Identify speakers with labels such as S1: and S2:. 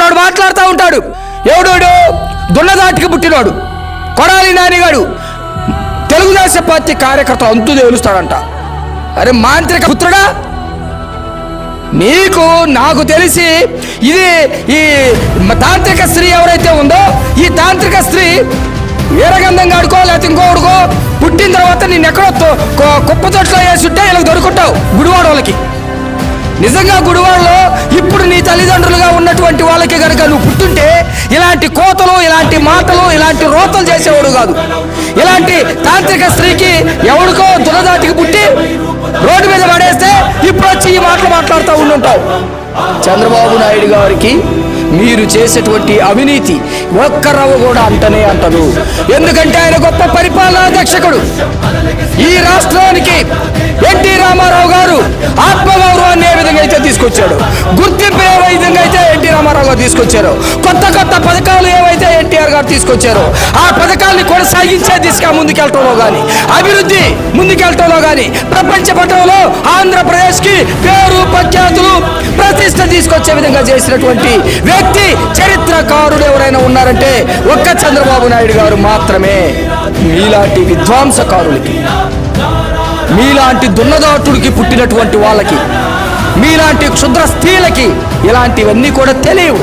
S1: అప్పుడు వాడు మాట్లాడుతూ ఉంటాడు. ఎవడోడు దున్నదాటికి పుట్టినాడు. కొడాలి నానిగాడు తెలుగుదేశం పార్టీ కార్యకర్త అంతు తేలుస్తాడంట. అరే మాంత్రిక పుత్రుడా నీకు నాకు తెలిసి ఇది ఈ తాంత్రిక స్త్రీ ఎవరైతే ఉందో ఈ తాంత్రిక స్త్రీ వీరగంధం గాడుకో లేకపోతే ఇంకోడుకో పుట్టిన తర్వాత నేను ఎక్కడో కుప్ప చోట్ల కుప్ప ఉంటే వీళ్ళకి ఇలా దొరుకుంటావు గుడివాడ వాళ్ళకి నిజంగా గుడివాడలో ఇలాంటి కోతలు ఇలాంటి మాటలు ఇలాంటి రోతలు చేసేవాడు కాదు. ఇలాంటి తాంత్రిక స్త్రీకి ఎవడికో దురదాటికి పుట్టి రోడ్డు మీద పడేస్తే ఇప్పుడు వచ్చి ఈ మాటలు మాట్లాడుతూ ఉండుంటావు. చంద్రబాబు నాయుడు గారికి మీరు చేసేటువంటి అవినీతి ఒక్కరవ్వ కూడా అంటనే అంటదు. ఎందుకంటే ఆయన గొప్ప పరిపాలనా అధ్యక్షకుడు. ఈ రాష్ట్రానికి ఎన్టీ రామారావు గారు ఆత్మగౌరవాన్ని ఏ విధంగా అయితే తీసుకొచ్చాడు? గుర్తింపు ఏ విధంగా అయితే రామారావు గారు తీసుకొచ్చారు. కొత్త కొత్త పథకాలు ఏవైతే ఎన్టీఆర్ గారు తీసుకొచ్చారో ఆ పథకాల్ని కొనసాగించే దిశగా ముందుకెళ్ళటంలో కానీ అభివృద్ధి ముందుకెళ్ళటంలో కానీ ప్రపంచ పటంలో ఆంధ్రప్రదేశ్కి పేరు ప్రఖ్యాతులు ప్రతిష్ట తీసుకొచ్చే విధంగా చేసినటువంటి వ్యక్తి చరిత్రకారుడు ఎవరైనా ఉన్నారంటే ఒక్క చంద్రబాబు నాయుడు గారు మాత్రమే. మీలాంటి విధ్వంసకారులకి మీలాంటి దున్నదాటుడికి పుట్టినటువంటి వాళ్ళకి మీలాంటి క్షుద్ర స్త్రీలకి ఇలాంటివన్నీ కూడా తెలియవు.